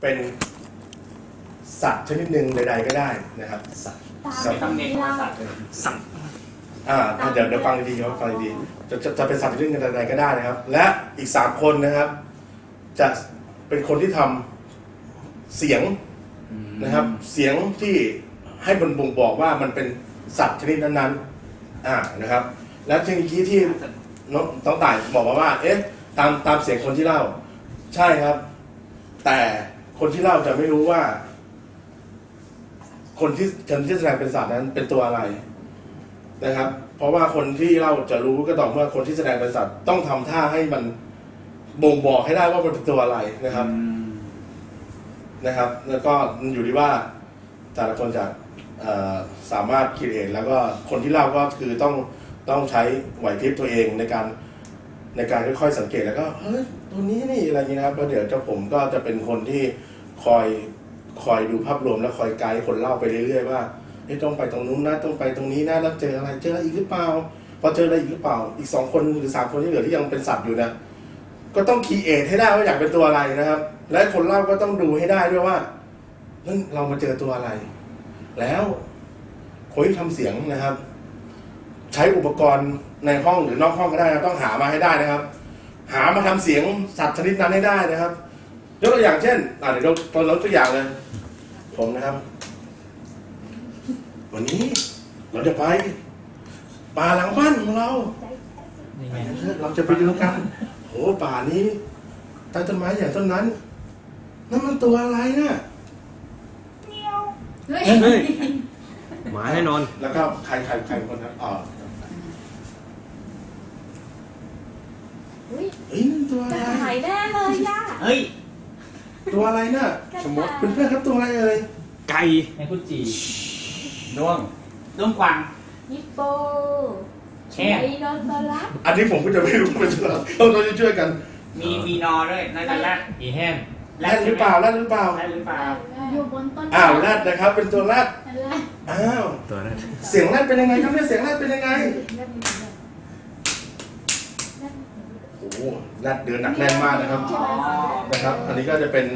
เป็นสัตว์ชนิดหนึ่งใดๆก็ได้นะครับสัตว์ไม่ต้องเน้นว่าสัตว์สัตว์อ่าเดี๋ยวเดี๋ยวฟังดีๆครับฟังดีๆจะจะจะเป็นสัตว์ชนิดหนึ่งใดๆก็ได้นะครับ และอีกสามคนนะครับ จะเป็นคนที่ทำเสียงนะครับ เสียงที่ให้บนบ่งบอกว่ามันเป็นสัตว์ชนิดนั้นๆอ่านะครับ แล้วทีนี้ที่น้องต้องต่ายบอกมาว่า เอ๊ะตามตามเสียงคนที่เล่า ใช่ครับ แต่ คนที่เล่าจะไม่รู้ว่า คนที่คนที่แสดงเป็นสัตว์นั้นเป็นตัวอะไรนะครับ เพราะว่าคนที่เล่าจะรู้ก็ต่อเมื่อคนที่แสดงเป็นสัตว์ต้องทำท่าให้มันบ่งบอกให้ได้ว่ามันเป็นตัวอะไรนะครับนะครับ แล้วก็อยู่ที่ว่าแต่ละคนจะเอ่อสามารถคิดเองแล้วก็คนที่เล่าก็คือต้องต้องใช้ไหวพริบตัวเองในการในการค่อยๆสังเกตแล้วก็เฮ้ยตัวนี้นี่อะไรอย่างนี้นะครับแล้วเดี๋ยวเจ้าผมก็จะเป็นคนที่ คอยคอยดูภาพรวมแล้วคอยไกด์คนเล่าไปเรื่อยๆว่าเฮ้ยต้องไปตรงนู้นนะต้องไปตรงนี้นะแล้วเจออะไรเจออะไรอีกหรือเปล่าพอเจออะไรอีกหรือเปล่า อีกสองคนหรือสามคนที่เหลือที่ยังเป็นสัตว์อยู่นะก็ต้องคีเอทให้ได้ว่าอยากเป็นตัวอะไรนะครับ และคนเล่าก็ต้องดูให้ได้ด้วยว่าเฮ้ยเรามาเจอตัวอะไร แล้วคนที่ทำเสียงนะครับ ใช้อุปกรณ์ในห้องหรือนอกห้องก็ได้นะต้องหามาให้ได้นะครับ หามาทำเสียงสัตว์ชนิดนั้นให้ได้นะครับ ยกตัวอย่างเช่นอ่าเดี๋ยวเราเรายกตัวอย่างเลย ผมนะครับ วันนี้เราจะไปป่าหลังบ้านของเรานี่ไปไงกันเถอะเราจะไปดูกันโอ้ป่านี้ใต้ต้นไม้ใหญ่ต้นนั้นนั่นมันตัวอะไรน่ะเฮ้ยเฮ้ยหมาแน่นอน แล้วก็ใครใครใครเป็นคนครับอ๋ออุ้ยเฮ้ยนั่นตัวอะกไรระต่ายแน่เลยย่า เฮ้ย ตัวอะไรน่ะสมมติเพื่อนๆครับตัวอะไรเอ่ยไก่ในกุจีด้วงด้วงกวางฮิปโปแช่ไดโนเสาร์อันนี้ผมก็จะไม่รู้เป็นตัวอะไรต้องต้องช่วยกัน มีมีนอด้วยน่าจะแรดอีแห้งแรดหรือเปล่าแรดหรือเปล่าแรดหรือเปล่าอยู่บนต้นอ้าวแรดนะครับ เป็นตัวแรดนั่นแหละอ้าวตัวนั้นเสียงแรดเป็นยังไงครับเนี่ยเสียงแรดเป็นยังไงโอ้โห แรดเดินหนักแน่นมากนะครับอ๋อนะครับ อันนี้ก็จะเป็น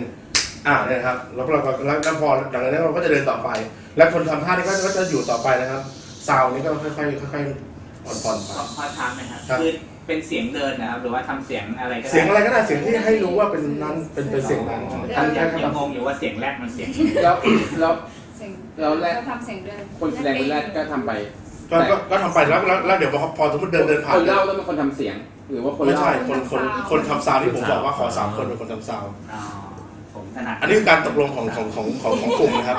อ่าเนี่ยนะครับแล้วเราก็แล้วแล้วพอหลังจากนั้นเราก็จะเดินต่อไป แล้วคนทำท่านี้ก็ก็จะอยู่ต่อไปนะครับซาวนี้ก็ค่อยๆค่อยๆผ่อนๆไปขอขอถามหน่อยครับครับคือเป็นเสียงเดินนะครับ หรือว่าทำเสียงอะไรก็ได้เสียงอะไรก็ได้เสียงที่ให้รู้ว่าเป็นนั้นเป็นเป็นเสียงนั้นอันแค่ยังแค่ยังงงอยู่ว่าเสียงแรดมันเสียงแล้วแล้วเสียงแล้วแรกเราทำเสียงเดินคนแสดงคนแรกก็ทำไปก็ก็ก็ทำไปแล้วแล้วแล้วเดี๋ยวพอพอสมมติเดินเดินผ่าคนนเล่าต้องเป็นคนทำเสียงหรือว่าคนไม่เล่าใช่คนคนคนทำซาวที่ผมบอกว่าขอสามคนเป็นคนทำซาวอ๋อผมถนัดอันนี้คือการตกลงของของของของของกลุ่มนะครับ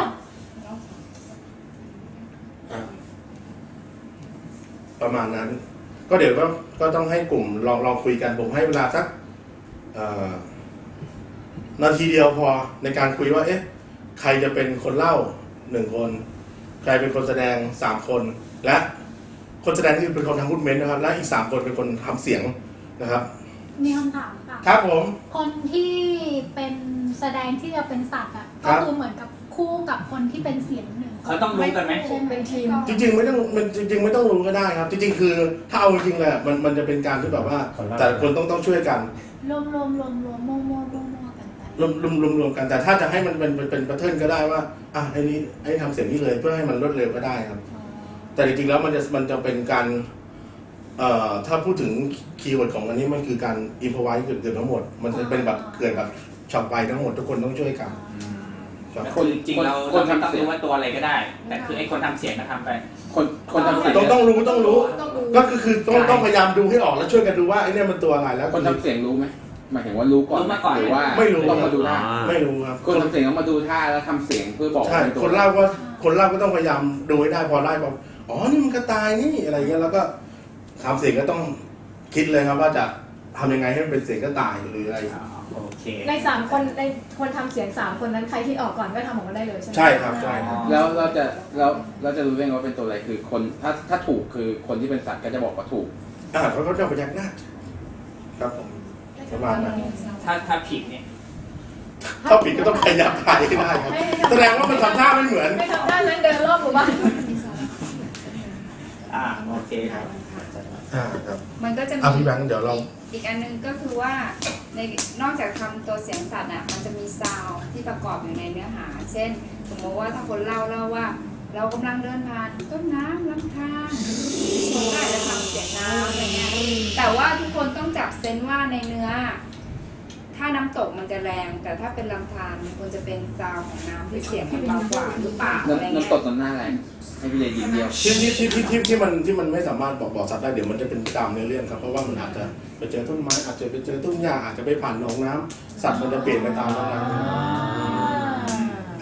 อะประมาณนั้น ก็เดี๋ยวก็ก็ต้องให้กลุ่มลองลองคุยกันผมให้เวลาสักเอ่อนาทีเดียวพอในการคุยว่า เอ๊ะ ใครจะเป็นคนเล่าหนึ่งคน ใครเป็นคนแสดงสามคน และ คนแสดงที่เป็นคนทำพูดเมนต์นะครับ และอีกสามคนเป็นคนทำเสียงนะครับ มีคำถามค่ะ ครับผม คนที่เป็นแสดงที่จะเป็นสัตว์อะครัก็บ คือเหมือนกับคู่กับคนที่เป็นเสียงหนึ่งเขาต้องรู้กันไหมเป็นทีม จริงๆไม่ต้องมันจริง ๆ ไม่ต้องรู้ก็ได้ครับ จริง ๆ คือถ้าเอาจริงๆเลยอะมันมันจะเป็นการที่แบบว่า แต่ละคนต้องต้องช่วยกัน รวมรวมรวมรวมมั่วมั่วมั่วมั่วกันไปรวมรวมรวมรวมกันแต่ถ้าจะให้มันเป็นเป็นเป็นแพทเทิร์นก็ได้ว่าอะไอ้นี้ไอ้ทำเสียงนี้เลยเพื่อให้มันรวดเร็วก็ได้ครับอ๋อ แต่จริงๆแล้วมันจะมันจะเป็นการเอ่อถ้าพูดถึงคีย์เวิร์ดของอันนี้มันคือการอินพอไว้เกือบทั้งหมด มันจะเป็นแบบเกิดแบบช็อตไปทั้งหมดทุกคนต้องช่วยกันครับคือจริงๆเราคนเราไม่ต้องทำเสียงรู้ว่าตัวอะไรก็ได้ แต่คือไอ้คนทำเสียงก็ทำไป คนคนทำเสียงต้องต้องรู้ต้องรู้ ต้องรู้ก็คือคือต้องต้องพยายามดูให้ออกแล้วช่วยกันดูว่าไอ้เนี่ยมันตัวอะไรแล้วคนทำเสียงรู้ไหมหมายถึงว่ารู้ก่อนรู้มาก่อน หรือว่าไม่รู้ต้องมาดูท่าไม่รู้ครับคนทำเสียงต้องมาดูท่าแล้วทำเสียงเพื่อบอกใช่ว่าเป็นตัวคนเล่าก็คนเล่าก็ต้องพยายามดูให้ได้พอไล่บอก อ๋อนี่มันกระต่ายนี่อะไรเงี้ยแล้วก็ทำเสียงก็ต้องคิดเลยครับว่าจะทำยังไงให้มันเป็นเสียงกระต่ายหรืออะไรโอเคในสามคนในคนทำเสียงสามคนนั้นใครที่ออกก่อนก็ทำออกมาได้เลยใช่ไหมใช่ครับใช่ครับ แล้วเราจะเราเราจะรู้ได้ไงว่าเป็นตัวอะไรคือคนถ้าถ้าถูกคือคนที่เป็นสัตว์ก็จะบอกว่าถูก อ่าเขาก็จะพยักหน้าครับผม ประมาณนั้น ถ้าถ้าผิดเนี่ย ถ้าผิดก็ต้องพยายามถ่ายให้ได้ครับ แสดงว่ามันทำท่าไม่เหมือน ไม่ทำได้นั้นเดินรอบหมู่บ้าน อ่าโอเคครับอ่าครับ มันก็จะอะมีพี่แบงค์เดี๋ยวเรา อีกอีกอันหนึงก็คือว่าในนอกจากทำตัวเสียงสัตว์อะมันจะมีซาวด์ที่ประกอบอยู่ในเนื้อหา เช่น สมมติว่าถ้าคนเล่าเล่าว่า เรากำลังเดินผ่านต้นน้ำลำธารคนก็อาจจะทำเสียงน้ำอะไรเงี้ยแต่ว่าทุกคนต้องจับเซนส์ว่าในเนื้อ ถ้าน้ำ ตกมันจะแรง แต่ถ้าเป็นลำธารมันควรจะเป็นซาวด์ของน้ำที่เสียงมันเบากว่าหรือเปล่าอะไรน้ำเงี้น้ำตยกตอนหน้าแรงให้พี่เลยยิงเดียว ที่ที่ที่ที่ที่ที่มันที่มันไม่สามารถบอกบอกสัตว์ได้เดี๋ยวมันจะเป็นตามในเรื่องครับเพราะว่ามันอาจจะไปเจอต้นไม้อาจจะไปเจอต้นหญ้าอาจจะไปผ่านหนองน้ำสัตว์มันจะเปลี่ยนไปตามนั้น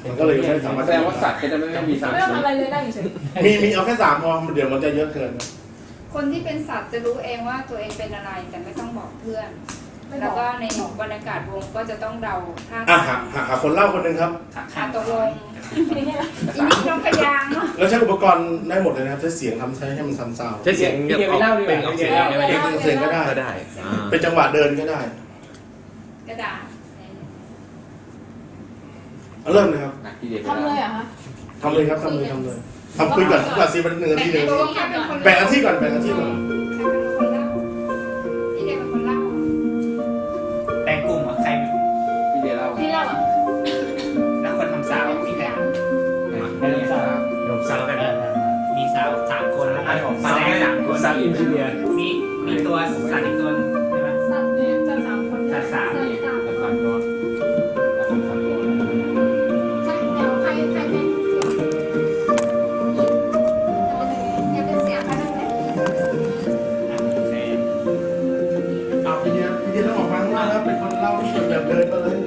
มันก็เลยไม่สามารถแสดงว่าสัตว์ก็จะไม่ไม่มีสามไม่ต้องชิ้นทำอะไรเลยนั่งเฉยมีมีเอาแค่สามพอเดี๋ยวมันจะเยอะเกินนะคนที่เป็นสัตว์จะรู้เองว่าตัวเองเป็นอะไรแต่ไม่ต้องบอกเพื่อนไม่บ แล้อวกก็ในบรรยากาศวงก็จะต้องเดาท่าอะทางหาหาหาคนเล่าคนหนึ่งครับ อะตกลงอีนี่ต้องพยางค์เนาะแล้วใช้อุปกรณ์ได้หมดเลยนะครับใช้เสียงทำใช้ให้มันทำซาวด์ใช้เสียงแบบออกเป็นออกเสียงได้ไหมเสียงเสียงก็ได้ ก็ได้อ่าเป็นจังหวะเดินก็ได้กระดาษเอาเริ่มเลยครับอะพี่เดียวทำเลยเหรอคะทำเลยครับทำเลยทำเลยทำคุยก่อนก่อนสิมันหนึ่งนาทีหนึ่งตกลงใครเป็นคนแบ่งอาที่ก่อนแบ่งอาที่ก่อนใครเป็น สาวอินเดียมีมีตัวสัตว์อีกตัวหนึ่งใช่ไหมสัตว์เนี่ยจะสามคนสัตว์สามสัตว์สามละครตัวละครตัวใช่เดี๋ยวใครใครเป็นเสียงอย่าเป็นเสียงใครเป็นเสียงโอเคเอาพี่เดียพี่เดียต้องออกมาข้างนอกแล้วเป็นคนเล่าที่แบบเดินมาเลย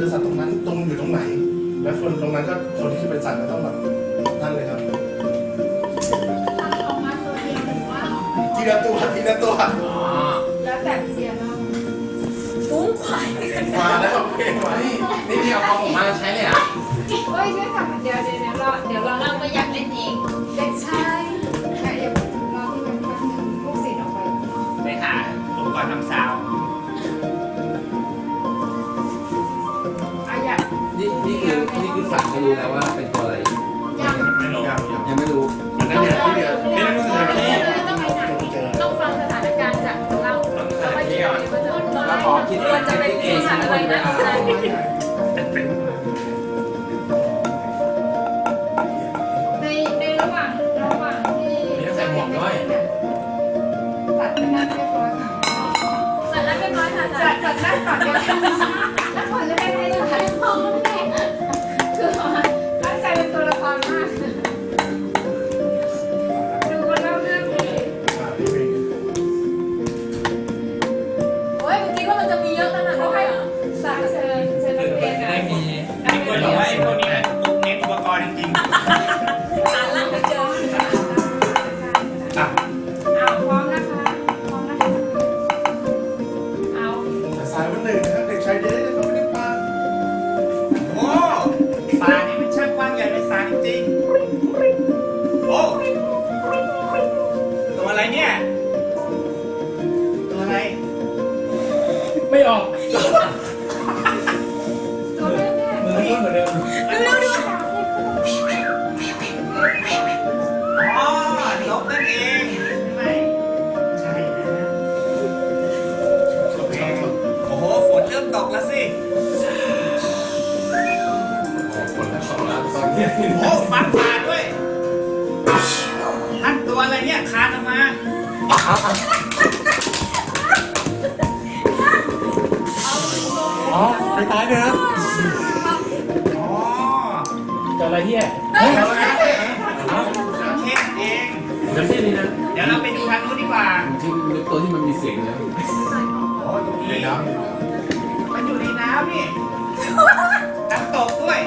จะบอกว่าเจอสัตว์ตรงนั้นตรงอยู่ตรงไหน แล้วคนตรงนั้นก็คนที่เป็นสัตว์ก็ต้องแบบนั่นเลยครับสัตว์ออกมาตัวเดียวหรือว่าออกมาทีละตัวทีละตัวแล้วแต่พี่เดียเล่าฟุ้งไขว่มาแล้วโอเคไหมนี่พี่เอาของผมมาใช้เลยอะเฮ้ยช่วยจับเดี๋ยวเดี๋ยวเดี๋ยวรอเดี๋ยวรอเราก็อยากเล่นเองเด็กชายแค่เดี๋ยวรอที่แป๊บนึงลูกศิษย์ออกไป ไปหาอุปกรณ์ทำซาว รู้แล้วว่าเป็นตัวอะไร ยังไม่รู้ยังยังยังไม่รู้อันนั้นเนี่ยพี่เดียไม่รู้สถานที่ต้องไปไหนเจอต้องฟังสถานการณ์จากเราต้องสแล้วถานก็คิที่ดก่อนว่าจะแล้วขอคิดควรจะเป็นปีศาจอะไรนะอะไรในในระหว่างระหว่างที่สัตว์ไปนั่งเรียบร้อยค่ะสัตว์นั้นเป็นร้อยค่ะสัตว์สัตว์นั่งก่อนเดี๋ยวแล้วก่อน ออกตัวแม่แม่มือนิ่งเหมือนเดิมอ๋อนกนั่นเองใช่ใช่นะโอเคโอ้โหฝนเริ่มตกแล้วสิคนละสองล้านตอนนี้โอ้ฟ้าผ่าด้วยท่านตัวอะไรเนี่ยคานออกมา เลยครับอ๋อเจออะไรเนี่ยเดี๋ยวนะโอเคเอง เดี๋ยวที่นี่นะเดี๋ยวเราไปดูทางนู้นดีกว่าที่ตัวที่มันมีเสียงแล้วโอ้ยตรงในนี้น้ำอยู่นะมันอยู่ในน้ำนี่น้ำตกด้วย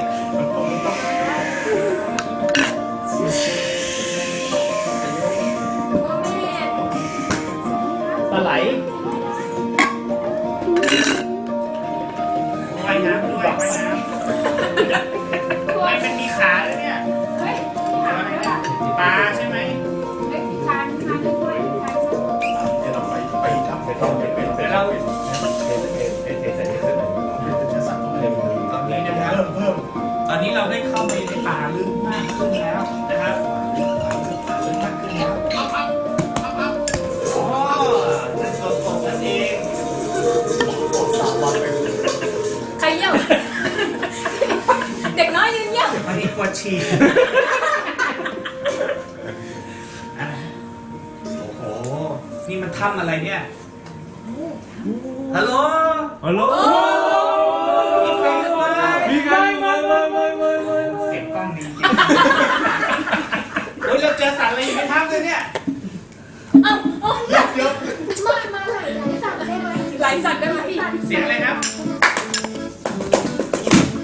เราได้เข้าไปในป่าลึกมากขึ้นแล้วนะครับป่าลึกมากขึ้นแล้วโอ้จะสดสดนั่นเองใครเยี่ยว เด็กน้อยยืนเยี่ยววันนี้ปวดฉี่อะโอ้โห นี่มันถ้ำอะไรเนี่ย ฮัลโหล ฮัลโหล โอ้ยเราเจอสัตว์อะไรอยู่ในถ้ำเลยเนี่ยเอ้าเอ้าเดี๋ยวมามาหลายหลายสัตว์ได้ไหมหลายสัตว์ได้ไหมพี่เสียงอะไรครับ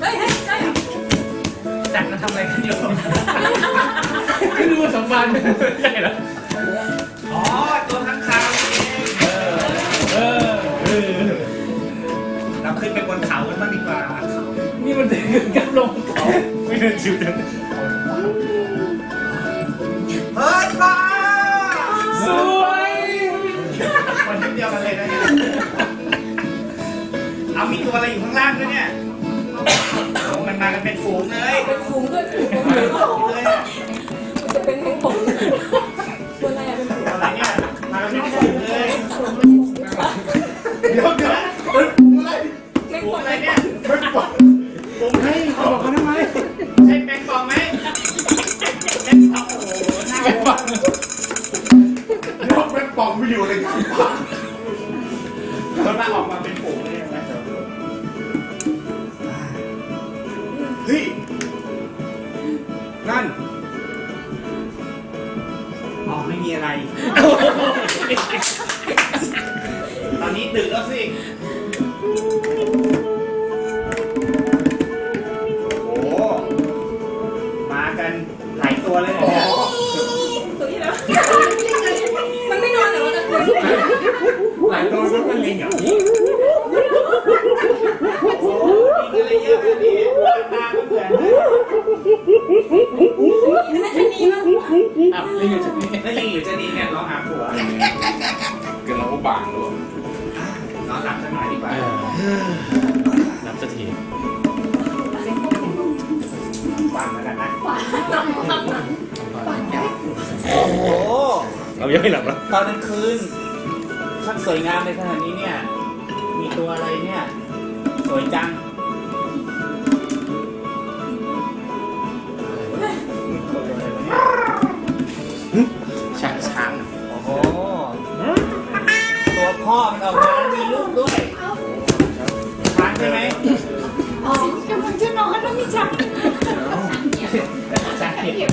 เฮ้ยเฮ้ยใช่เหรอสัตว์มันทำอะไรกันอยู่ไม่รู้ว่าสัมพันธ์ใช่เหรออ๋อตัวข้างคาวนี่เองเออเออเราขึ้นไปบนเขากันบ้างดีกว่า นี่มันถึงกับลงเขาไม่เดินชิวจัง เฮ้ยฟ้าสวยคนที่เดียวกันเลยนะเนี่ยเอามีตัวอะไรอยู่ข้างล่างด้วยเนี่ยโอ้มันมากันเป็นฝูงเลยเป็นฝูงด้วยฝูงมาเป็นฝูงเลยอะมันจะเป็นแมงป่อง เยังไม่หลับหรอตอนกลางคืนช่างสวยงามในขณะนี้เนี่ย มีตัวอะไรเนี่ย สวยจังตัวอะไรวะเนี่ยช้างช้างโอ้โหตัวพ่อมันออกมามีลูกด้วยช้างใช่ไหมอ๋อกำลังจะนอนแล้วมีจังช้างเก็บ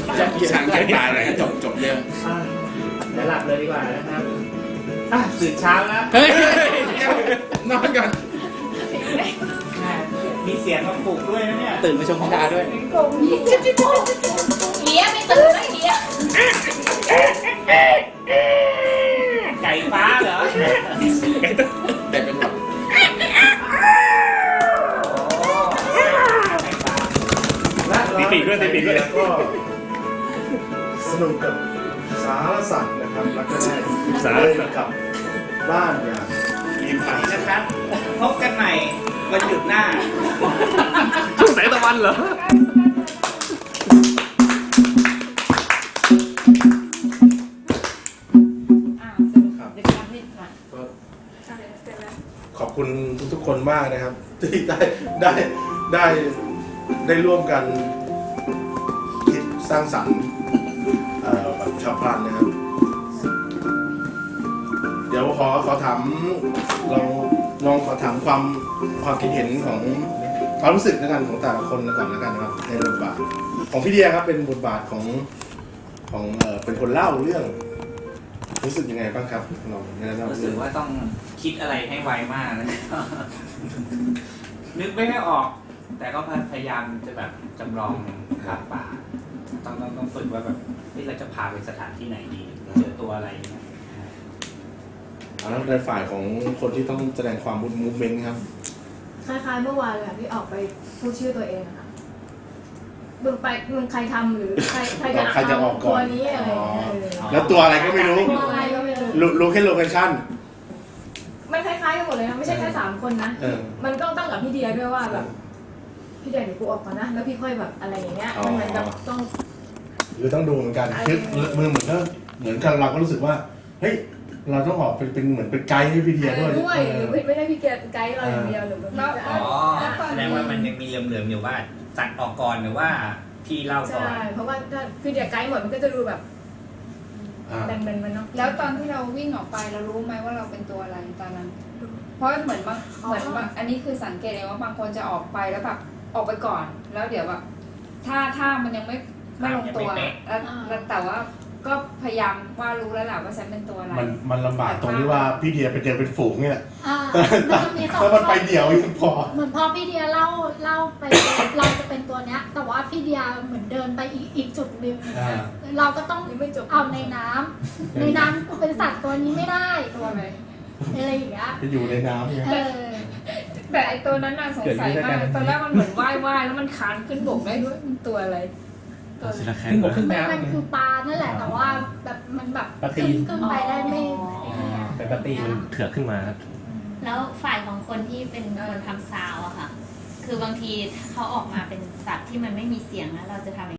ช้างใกล้ตายเลยจบจบเรื่องอะเดี๋ยว หลับเลยดีกว่านะครับอะตื่นเช้าแล้วเฮ้ยนอนก่อนแม่มีเสียงมาปลุกด้วยนะเนี่ยตื่นมาชมพิธาด้วยเฮียไม่ตื่นเลยเฮียไก่ฟ้าเหรอ แต่เป็นแบบตีปีกด้วยตีปีกด้วย แล้วก็สนุกกับสารสัตว์นะ ครับแล้วก็ได้สารสัตว์กับบ้านอย่างมีภัยนะครับพบกันใหม่วันหยุดหน้าช่วงแสงตะวันเหรออ่าสรุปเดี๋ยวทำให้ค่ะก็ขอบคุณทุกๆคนมากนะครับ ที่ได้ได้ได้ได้ร่วมกันคิดสร้างสรรค์เอ่อแบบชาวพลันนะครับเดี๋ยว ขอขอถามลองลองขอถามความความคิดเห็นของความรู้สึกแล้วกันของแต่ละคนก่อนแล้วกันนะครับในบทบาท ของพี่เดียครับเป็นบทบาทของของเอ่อเป็นคนเล่าเรื่อง รู้สึกยังไงบ้างครับลองแนะนำรู้สึกว่าต้องคิดอะไรให้ไวมากนะนึกไม่ให้ออก แต่ก็พยายามจะแบบจำลองภาพป่าต้องต้องต้องฝึกว่าแบบเฮ้ยเราจะพาไปสถานที่ไหนดีเจอตัวอะไรเนี่ย แล้วในฝ่ายของคนที่ต้องแสดงความมูฟเมนต์ครับคล้ายๆเมื่อวานเลยอะที่ออกไปพูดชื่อตัวเองอะค่ะมึงไปมึงใครทำหรือใครใครจะใครจะออกก่อนตัวนี้อะไรอย่างเงี้ยเอแล้วตัวอะไรก็ไม่รู้ตัวอะไรก็ไม่รู้รู้รู้แค่โลเคชั่นเลยนะไม่ใช่แค่สามคนนะเออ มันก็ต้องกับพี่เดียด้วยว่าแบบพี่เดียเดี๋ยวกูออกก่อนนะแล้วพี่ค่อยแบบอะไรอย่างเงี้ยมันเหมือนกับต้องคือต้องดูเหมือนกันคือมือเหมือนก็เหมือนกันเราก็รู้สึกว่า เฮ้ย เราต้องออกเป็นเป็นเหมือนเป็นไกด์ให้พี่เดียด้วยด้วยหรือเออไม่ได้พี่เกดไกด์เราอย่างเดียวหรือแบบแล้วอ๋อแสดงว่ามันยังมีเหลื่อมๆอยู่ว่าสัตว์ออกก่อนหรือว่าพี่เล่าก่อใช่นเพราะว่าถ้าพี่เดียไกด์หมดมันก็จะดูแบบอ่าแบนๆมันเนาะแล้วตอนที่เราวิ่งออกไปเรารู้ไหมว่าเราเป็นตัวอะไรตอนนั้น เพราะเหมือนบางเหมือนบางอันนี้คือสังเกตเองว่าบางคนจะออกไปแล้วแบบออกไปก่อน แล้วเดี๋ยวแบบถ้าถ้ามันยังไม่ไม่ลงตัวแล้วแล้วแต่ว่า ก็พยายามว่ารู้แล้วแหละว่าฉันเป็นตัวอะไร มันมันลำบากตรงที่ว่าพี่เดียไปเจอเป็นฝูงเนี่ย อ่ามันจะมีสองถ้ามันไปช่องเดี่ยวยังพอ เหมือนพอพี่เดียเล่าเล่าไป เราจะเป็นตัวเนี้ย แต่ว่าพี่เดียเหมือนเดินไปอีกอีกจุดหนึ่งอย่างเงี้ยเราก็ต้องยังไม่จบเอาในน้ำในน้ำกูเป็นสัตว์ตัวนี้ไม่ได้ตัวอะไรอะไรอย่างเงี้ยไปอยู่ในน้ำเนี่ยเออแต่ไอตัวนั้นน่าสงสัยมากตอนแรกมันเหมือนว่ายว่ายแล้วมันคานขึ้นบกได้ด้วยมันตัวอะไร ตัวอะไรขึ้นบกขึ้นมันน้ำมันคือปลานั่นแหละแต่ว่าแบบมันแบบปลาตีขึ้นนขึ้นไปได้ไม่ไอ้เนี่ย แต่ปกติมันเถือกขึ้นมาครับ แล้วฝ่ายของคนที่เป็นคนทำซาวอะค่ะ คือบางทีเขาออกมาเป็นสัตว์ที่มันไม่มีเสียงแล้วเราจะทำยังไง